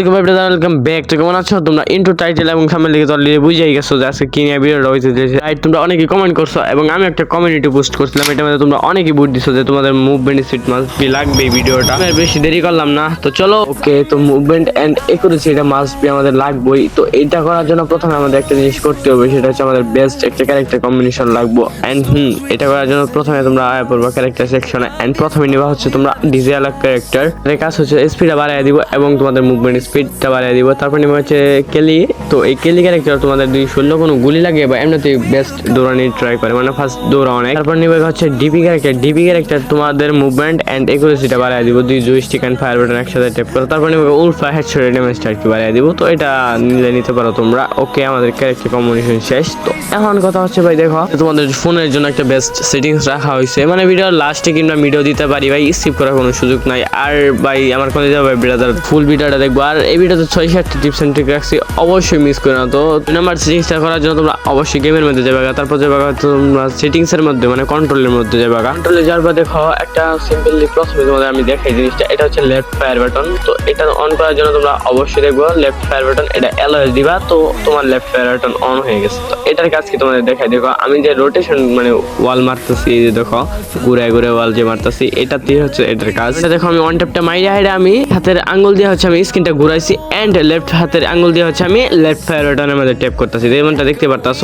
আলাইকুম welcome back তো কেমন আছো? তোমরা ইন্ট্রো টাইটেল এবং থাম্বনেল দেখে তো বুঝেই গেছো যে আজকে কি নিয়ে ভিডিওটা যাচ্ছে আর তোমরা অনেকেই কমেন্ট করছ এবং আমি একটা কমিউনিটি পোস্ট করছিলাম, এটার মধ্যে তোমরা অনেকেই বুট দিছো যে তোমাদের মুভমেন্ট স্পিড মাস্ট বি লাগবে এই ভিডিওটা আমি বেশি দেরি করলাম না, তো চলো। ওকে তো মুভমেন্ট এন্ড একুরেসি এটা মাস্ট বি আমাদের লাগবেই। তো এটা করার জন্য প্রথমে আমাদের একটা জিনিস করতে হবে, সেটা হচ্ছে আমাদের বেস্ট একটা ক্যারেক্টার কম্বিনেশন লাগবো। অ্যান্ড হুম, এটা করার জন্য প্রথমে তোমরা আয়া পড়বা ক্যারেক্টার সেকশনে এন্ড প্রথমে নেওয়া হচ্ছে তোমরা ডিজে আলাক ক্যারেক্টার এর কাজ হচ্ছে স্পিডটা বাড়ায় দিব এবং তোমাদের মুভমেন্ট স্পিডটা বাড়ায় দিব। তারপর নেওয়া হচ্ছে কেলি। তো এই কেলি ক্যারেক্টার তোমাদের দুই ষোলো কোনো গুলি লাগে বা এমনিতেই বেস্ট দৌড়ানি ট্রাই করে মানে ফার্স্ট দৌড়া অনেক তারপর নেবে হচ্ছে ডিপি ক্যারেক্টার ডিপি ক্যারেক্টার তোমাদের মুভমেন্ট অ্যান্ড একুরেসিটা বাড়ায় দিব। দুই জুইস্টিক অ্যান্ড ফায়ার বাটন একসাথে ট্যাপ করো। তারপর নেবে উলফা হেডশট ড্যামেজটা আর কি বাড়ায় দিব। তো এটা নিলে নিতে পারো তোমরা। ওকে আমাদের ক্যারেক্টার কম্বিনেশন শেষ। তো এখন কথা হচ্ছে ভাই, দেখো, তোমাদের ফোনের জন্য একটা বেস্ট সেটিংস রাখা হয়েছে। মানে ভিডিওর লাস্টে কিংবা ভিডিও দিতে পারি ভাই স্কিপ করার কোনো সুযোগ নাই। আর ভাই, আমার কোনো ব্রাদার ফুল ভিডিওটা দেখব। আর এই ভিডিওতে ছয় সাতটি টিপস এন্ড ট্রিক রাখছি অবশ্যই মিস করে না তো দুই নাম্বার সেটিংসটা করার জন্য তোমরা অবশ্যই গেমের মধ্যে যাবে তারপর যাবে তোমরা সেটিংস এর মধ্যে মানে কন্ট্রোলের মধ্যে যাবে কন্ট্রোলে যাওয়ার পর দেখো, একটা সিম্পলি প্রথমে তোমাদের আমি দেখাই জিনিসটা, এটা হচ্ছে লেফট ফায়ার বাটন তো এটা অন করার জন্য তোমরা অবশ্যই দেখব লেফট ফায়ার বাটন এটা এলওএস দিবা, তো তোমার লেফট ফায়ার বাটন অন হয়ে গেছে। তো এটার কাজ কি তোমাদের দেখাই, দেখো, আমি যে রোটেশন মানে ওয়াল মারতেছি, এই যে দেখো ঘুরে ঘুরে ওয়াল যে মারতেছি, এটাতেই হচ্ছে এটার কাজ। এটা দেখো, আমি ওয়ান ট্যাপটা মাইরা হাইরা আমি, হাতের আঙ্গুল দিয়ে হচ্ছে আমি স্ক্রিনটা ঘুরাইছি এন্ড লেফট হাতের আঙ্গুল দিয়ে হচ্ছে আমি লেফট ফায়ার বাটনের মধ্যে ট্যাপ করতেছি। যেমনটা দেখতে পারতাছ?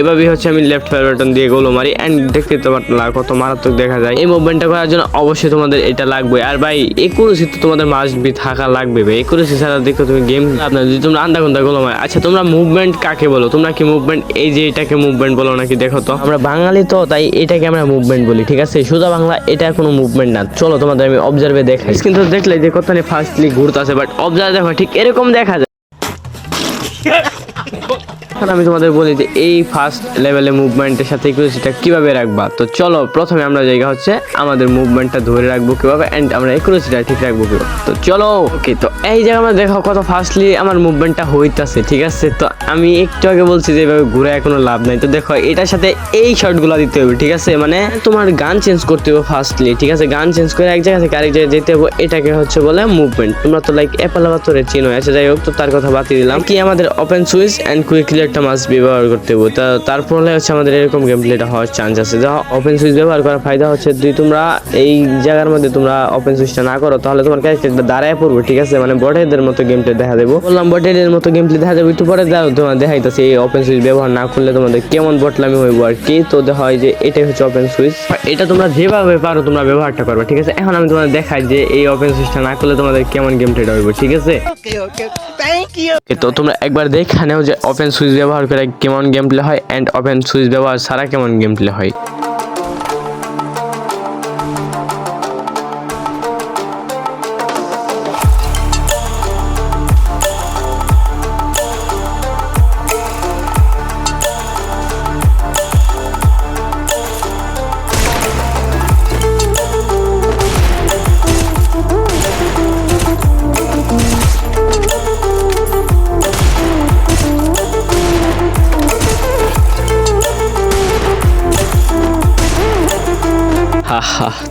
এভাবেই হচ্ছে আমি লেফট ফায়ার বাটন দিয়ে গোলো মারি এন্ড দেখতে পারলা কত মারাত্মক দেখা যায়। এই মুভমেন্টটা করার জন্য অবশ্যই তোমাদের এটা লাগবে। আর ভাই একুরেসি তো তোমাদের মাস্ট বি থাকা লাগবে ভাই। একুরেসি ছাড়া দেখো তুমি গেম আপনার যদি তোমরা আন্দা কুন্দা গোলো মারি আচ্ছা তোমরা মুভমেন্ট কাকে বলো? তোমরা কি মুভমেন্ট এই যে এটাকে মুভমেন্ট বলো নাকি? দেখো তো। আমরা বাঙালি তো, তাই এটাকে আমরা মুভমেন্ট বলি, ঠিক আছে? সোজা বাংলা এটা কোনো মুভমেন্ট না। চলো তোমাদের আমি অবজার্ভে দেখাই। কিন্তু দেখলে যে কতখানি ফার্স্টলি ঘুরতেছে বাট অবজার্ভ ঠিক এরকম দেখা যায়। এখন আমি তোমাদের বলি যে এই ফার্স্ট লেভেলে মুভমেন্টের সাথে একুরেসিটা কীভাবে রাখবা? তো চলো, প্রথমে আমরা জায়গা হচ্ছে আমাদের মুভমেন্টটা ধরে রাখব কীভাবে এন্ড আমরা একুরেসিটা ঠিক রাখব কীভাবে। তো চলো ওকে তো এই জায়গা আমরা দেখো কত ফার্স্টলি আমার মুভমেন্টটা হইতাছে, ঠিক আছে? তো আমি একটু আগে বলছি যে এভাবে ঘুরে কোনো লাভ নাই। তো দেখো, এটার সাথে এই শর্টগুলো দিতে হবে, ঠিক আছে? মানে তোমার গান চেঞ্জ করতে হবে ফার্স্টলি ঠিক আছে? গান চেঞ্জ করে এক জায়গা থেকে আরেক জায়গায় যেতে হবে, এটাকে হচ্ছে বলে মুভমেন্ট তোমরা তো লাইক এপালাবাতরে চিনো। আছে যাই হোক, তো তার কথা বাতিল দিলাম। কি আমাদের ওপেন সুইচ এন্ড কুইকলি একটা মাস ব্যবহার করতে হবে তা তার ফলে হচ্ছে আমাদের এরকম গেম প্লেটা হওয়ার চান্স আছে। দেখো ওপেন সুইচ ব্যবহার করার ফায়দা হচ্ছে যদি তোমরা এই জায়গার মধ্যে তোমরা ওপেন সুইচটা না করো তাহলে তোমার ক্যারেক্টারটা দাঁড়ায় পড়বে ঠিক আছে? মানে বটেদের মতো গেম প্লে দেখা দেবো। বললাম বটেদের মতো গেম প্লে দেখা দেবো একটু পরে দাও তোমার দেখাইতেছে এই ওপেন সুইচ ব্যবহার না করলে তোমাদের কেমন বটলামি হইব আর কি? তো দেখা হয় যে এটাই হচ্ছে ওপেন সুইচ এটা তোমরা যেভাবে পারো তোমরা ব্যবহারটা করবে ঠিক আছে? এখন আমি তোমাদের দেখাই যে এই ওপেন সুইচটা না করলে তোমাদের কেমন গেম প্লেটা হইব ঠিক আছে. তো তোমরা একবার দেখে নাও যে ওপেন সুইচ ব্যবহার করে কেমন গেম প্লে হয় অ্যান্ড ওপেন সুইচ ব্যবহার ছাড়া কেমন গেম প্লে হয়?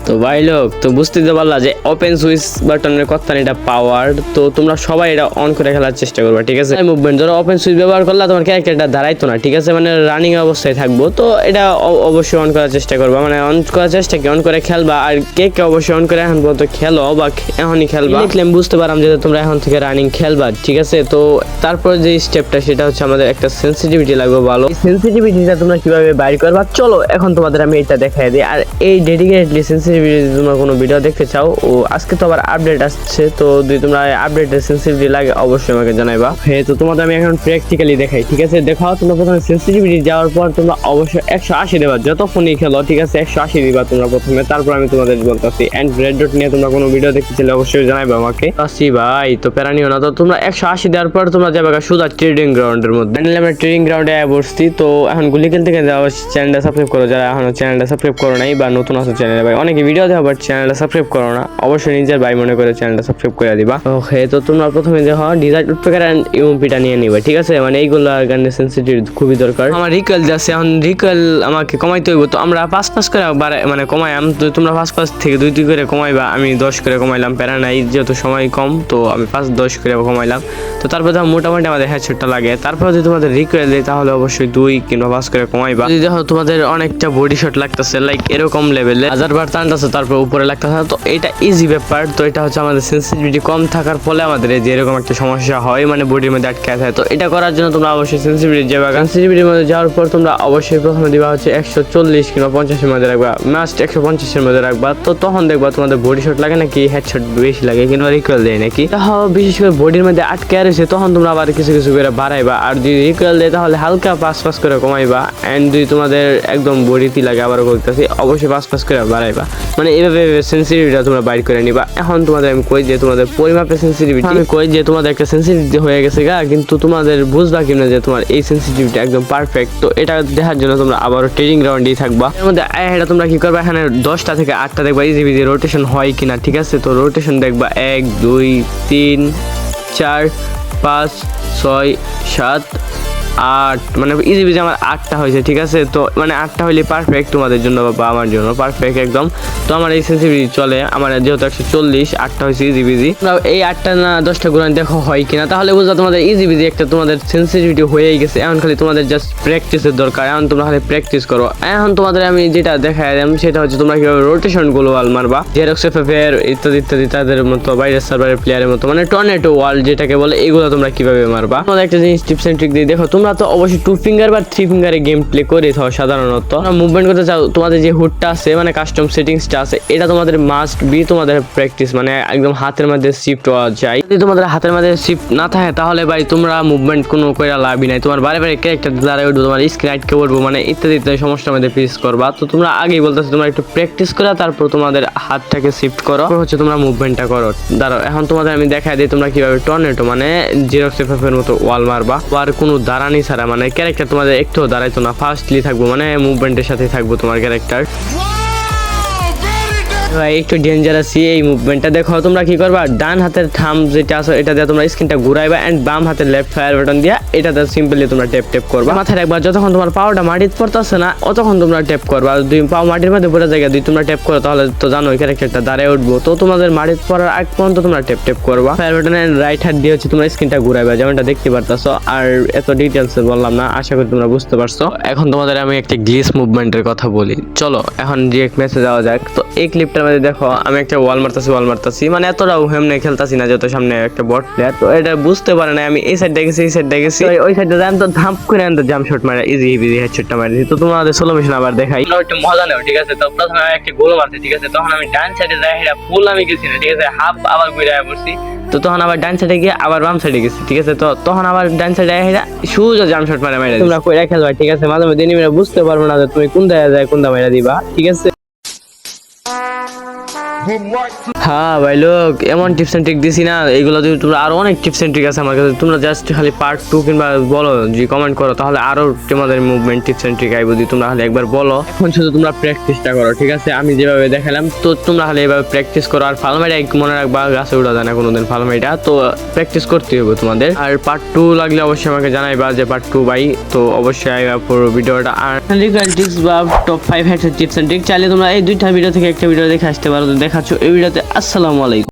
তো ভাই লোক তো বুঝতে তো পারলা যে ওপেন সুইচ বাটনের এটা পাওয়ার তো তোমরা সবাই এটা অন করে খেলার চেষ্টা করবে, ঠিক আছে? মুভমেন্ট ধরো ওপেন সুইচ ব্যবহার করলে, তোমার ক্যারেক্টারটা দাঁড়াইতো না, ঠিক আছে? মানে রানিং অবস্থায় থাকব, তো এটা অবশ্যই অন করার চেষ্টা করবা। মানে অন করার চেষ্টা কি? অন করে খেলবা, আর কে কে অবশ্যই অন করে এখন পর্যন্ত খেলো বা এখনই খেলবা। দেখলে আমি বুঝতে পারলাম যে তোমরা এখন থেকে রানিং খেলবা, ঠিক আছে? তো তারপর যে স্টেপটা সেটা হচ্ছে আমাদের একটা সেন্সিটিভিটি লাগবে ভালো। সেন্সিটিভিটিটা তোমরা কীভাবে বাইর করবা? চলো, এখন তোমাদের আমি এটা দেখাই দিই। আর এই ডেডিকেটলি সেন্সিটিভিটি তোমরা কোনো ভিডিও দেখতে চাও, ও আজকে তো আবার আপডেট আসছে, তো যদি তোমরা আপডেটের সেন্সিটিভিটি লাগে, অবশ্যই আমাকে জানাইবা। হ্যাঁ তো তোমাদের আমি এখন প্র্যাকটিক্যালি দেখাই, ঠিক আছে? দেখাও, তোমরা প্রথমে সেন্সিটিভিটি যাওয়ার পর তোমরা অবশ্যই একশো আশি দেবা, যত ফোনই খেলো, ঠিক আছে? একশো আশি দিবা তোমরা প্রথমে, তারপর আমি তোমাদের বলতেছি। অ্যান্ড রেড ডট নিয়ে তোমরা কোনো ভিডিও দেখতে চাইলে অবশ্যই জানাইবা আমাকে। আসি ভাই, তো প্যারানিও না, তো তোমরা একশো আশি দেওয়ার পর তোমরা যাবে সুদা ট্রেডিং গ্রাউন্ডের মধ্যে। আমরা ট্রেডিং গ্রাউন্ডে বসছি, তো এখন গুলি খেলতে খেলতে চ্যানেলটা সাবস্ক্রাইব করো, যারা এখনও চ্যানেলটা সাবস্ক্রাইব করো নাই বা নতুন আসো চ্যানেলে ভাই, অনেকে ভিডিও দেওয়া বাট চ্যানেলটা সাবস্ক্রাইব করো না অবশ্যই নিজের ভাই মনে করে চ্যানেলটা সাবস্ক্রাইব করে দিবা। ওকে তো তোমরা প্রথমে দেখো ডিজাইন উৎপেকার অ্যান্ড ইউএমপিটা নিয়ে নিবে ঠিক আছে? মানে এইগুলো গানের সেন্সিটিভ খুবই দরকার। আমার রিকয়েল যাচ্ছে এখন রিকয়েল আমাকে কমাইতে হইব তো আমরা পাঁচ পাঁচ করে মানে কমাইলাম তো তোমরা পাঁচ পাঁচ থেকে দুই দুই করে কমাইবা আমি দশ করে কমাইলাম প্যারা নাই যেহেতু সময় কম তো আমি পাঁচ দশ করে কমাইলাম। তো তারপর দেখো মোটামুটি আমাদের হেডশটটা লাগে। তারপর যদি তোমাদের রিকোয়েল দেয় তাহলে অবশ্যই দুই কিংবা পাঁচ করে কমাইবা। যদি দেখো তোমাদের অনেকটা বডি শট লাগতেছে লাইক এরকম লেভেলে হাজার বার টানতেছে তারপর উপরে লাগতেছে তো এটা ইজি ব্যাপার, তো এটা হচ্ছে আমাদের সেন্সিটিভিটি কম থাকার ফলে আমাদের যে এরকম একটা সমস্যা হয় মানে বডির মধ্যে আটকে থাকে। তো এটা করার জন্য তোমরা অবশ্যই সেন্সিটিভিটি যাবে। সেন্সিটিভিটির মধ্যে যাওয়ার পর তোমরা অবশ্যই প্রথমে দিবা হচ্ছে একশো চল্লিশ কিংবা পঞ্চাশের মধ্যে রাখবা। মাস্ট একশো পঞ্চাশের মধ্যে রাখবা। তো তখন দেখবা তোমাদের বডি শট লাগে নাকি হেডশট বেশি লাগে কিংবা রিকোয়েল দেয় নাকি? তাহলে বিশেষ করে বডির মধ্যে আটকে রয়েছে, তখন তোমরা আবার কিছু কিছু করে বাড়াইবা। আর যদি রিকোয়েল দেয়, তাহলে হালকা পাঁচ পাঁচ করে কমাইবা। অ্যান্ড যদি তোমাদের একদম বডিতে লাগে আবার করতেছি অবশ্যই পাঁচ পাঁচ করে বাড়াইবা। মানে এভাবে সেন্সিটিভিটা তোমরা বাইর করে নিবা। এখন তোমাদের আমি কই যে তোমাদের পরিমাপের সেন্সিটিভিটি আমি কই যে তোমাদের একটা সেন্সিটিভিটি হয়ে গেছে গা, কিন্তু তোমাদের বুঝবা কিনা যে তোমার এই সেন্সিটিভিটি একদম পারফেক্ট তো এটা দেখার জন্য তোমরা আবারও ট্রেনিং গ্রাউন্ডেই থাকবা। এর মধ্যে এটা তোমরা কি করবা? এখানে দশটা থেকে আটটা দেখবা ইজি বিজি রোটেশন হয় কিনা, ঠিক আছে? তো রোটেশন দেখবা, এক, দুই, তিন, চার, পাঁচ, ছয়, সাত আট মানে ইজি বিজি আমার আটটা হয়েছে, ঠিক আছে? তো মানে আটটা হইলে পারফেক্ট তোমাদের জন্য বা আমার জন্য পারফেক্ট একদম। তো আমার এই সেন্সিটিভিটি চলে, আমার যেহেতু একশো চল্লিশ, আটটা হয়েছে ইজি বিজি এই আটটা না দশটা গুণ দেখো হয় কিনা, তাহলে বুঝলো তোমাদের ইজি বিজি একটা তোমাদের সেন্সিটিভিটি হয়েই গেছে। এখন খালি তোমাদের জাস্ট প্র্যাকটিসের দরকার, এখন তোমরা খালি প্র্যাকটিস করো। এখন তোমাদের আমি যেটা দেখাই দিলাম, সেটা হচ্ছে তোমরা কীভাবে রোটেশনগুলো ওয়াল মারবা। জেরক্স এফ এর ইত্যাদি ইত্যাদি, তাদের মতো বাইরের সার্ভারের প্লেয়ারের মতো মানে টর্নেটো ওয়াল যেটাকে বলে, এগুলো তোমরা কীভাবে মারবা। তোমাদের একটা জিনিস টিপস এন্ড ট্রিক দিয়ে দেখো, তোমরা তো অবশ্যই টু ফিঙ্গার বা থ্রি ফিঙ্গারে গেম প্লে করে থাও সাধারণত। মুভমেন্ট করতে চাও, তোমাদের যে হুডটা আছে মানে কাস্টম সেটিংসটা আছে, এটা তোমাদের মাস্ট বি তোমাদের প্র্যাকটিস মানে একদম হাতের মধ্যে শিফট হওয়া যায়। যদি তোমাদের হাতের মধ্যে শিফট না থাকে, তাহলে ভাই তোমরা মুভমেন্ট কোনো করে লাভই নাই। তোমার বারে বারে ক্যারেক্টার দাঁড়ায় উঠবো, তোমার স্ক্রিন আটকে উঠবো মানে ইত্যাদি ইত্যাদি সমস্যার মধ্যে ফেস করবা। তো তোমরা আগেই বলতেছো, তোমরা একটু প্র্যাকটিস করো, তারপর তোমাদের হাতটাকে শিফট করো। হচ্ছে তোমরা মুভমেন্টটা করো। দাঁড়াও, এখন তোমাদের আমি দেখাই দিই তোমরা কীভাবে টর্নেটো মানে জিরক্স এফ এর মতো ওয়াল মারবা। আর কোনো দাঁড়ানি ছাড়া মানে ক্যারেক্টার তোমাদের একটু দাঁড়াইতো না। ফার্স্টলি থাকব মানে মুভমেন্টের সাথে থাকব তোমার ক্যারেক্টার ভাই একটু ডেঞ্জারাসই এই মুভমেন্টটা দেখো তোমরা কি করবা? ডান হাতের থাম যেটা আছে এটা দিয়ে তোমরা স্ক্রিনটা ঘুরাইবা এন্ড বাম হাতের লেফট ফায়ার বাটন দিয়া এটাতে সিম্পলি তোমরা ট্যাপ ট্যাপ করবা। মাথায় রাখবা যতক্ষণ তোমার পাওয়ারটা মাটিতে পড়তেছে না অতক্ষণ তোমরা ট্যাপ করবা। আর দুই পাও মাটির মধ্যে পড়ে জায়গা দুই তোমরা ট্যাপ করো তাহলে তো জানো ওই ক্যারেক্টারটা দাঁড়ায় উঠবো। তো তোমাদের মাটিতে পড়ার আগ পর্যন্ত তোমরা ট্যাপ ট্যাপ করবা। ফায়ার বাটনের রাইট হাত দিয়ে হচ্ছে তোমরা স্ক্রিনটা ঘুরাইবা যেমনটা দেখতে পারতাছো। আর এত ডিটেলস বললাম না আশা করি তোমরা বুঝতে পারছ। এখন তোমাদের আমি একটা গ্লিস মুভমেন্টের কথা বলি। চলো এখন ডিরেক্ট মেসেজ যাওয়া যাক। তো এই ক্লিপটার মধ্যে দেখো আমি একটা ওয়াল মারতাছি ওয়াল মারতাছি। মানে এতটাও হেমনে খেলতাছি না যত সামনে একটা বট প্লেয়ার তো এটা বুঝতে পারে না আমি এই সাইডে গেছি এই সাইডে গেছি। ওই- ওই সাইডে যাই তো ধাপ করে আনতে জাম শট মারা ইজি ইজি হেডশটটা মারি তো তোমাদের সোলো মিশন আবার দেখাই। একটু মজা নেও ঠিক আছে? তো প্রথমে আমি একটা গোল মারছি ঠিক আছে? তখন আমি ডান সাইডে যাই হেরা ফুল আমি গেছি না ঠিক আছে? হাফ আবার ঘুরে পড়ছি। তো তখন আবার ডান সাইডে গিয়ে আবার বাম সাইডে গেছি ঠিক আছে? তো তখন আবার ডান সাইডে হেরা সুজ জাম শট মারা মারা তোমরা কইরা খেলবা ঠিক আছে? মাঝে মধ্যে এনিমিরা বুঝতে পারব না যে তুমি কোন জায়গায় যায় কোন দামাইরা দিবা ঠিক আছে? Bye. হ্যাঁ ভাই, লোক, এমন টিপস এন্ড ট্রিক দিছি না। এগুলো যদি তোমরা আরও অনেক টিপস এন্ড ট্রিক আছে আমার কাছে, তোমরা জাস্ট খালি পার্ট টু কিংবা বলো যে কমেন্ট করো, তাহলে আরও তোমাদের মুভমেন্ট টিপস এন্ড ট্রিক আইবো, যদি তোমরা খালি একবার বলো। এখন শুধু তোমরা প্র্যাকটিসটা করো, ঠিক আছে? আমি যেভাবে দেখালাম, তো তোমরা খালি এভাবে প্র্যাকটিস করো, আর ফালমাইটা মনে রাখবা, গাছে উঠা যায় না কোনোদিন ফালমাইটা, তো প্র্যাকটিস করতে হবে তোমাদের। আর পার্ট টু লাগলে অবশ্যই আমাকে জানাইবা যে পার্ট টু বাই তো অবশ্যই আইবা পুরো ভিডিওটা। আর টিপস বা top five handset tips and trick চাইলে তোমরা এই দুইটা ভিডিও থেকে একটা ভিডিও দেখে আসতে পারো তো দেখাচ্ছ এই ভিডিওতে আসসালামু আলাইকুম।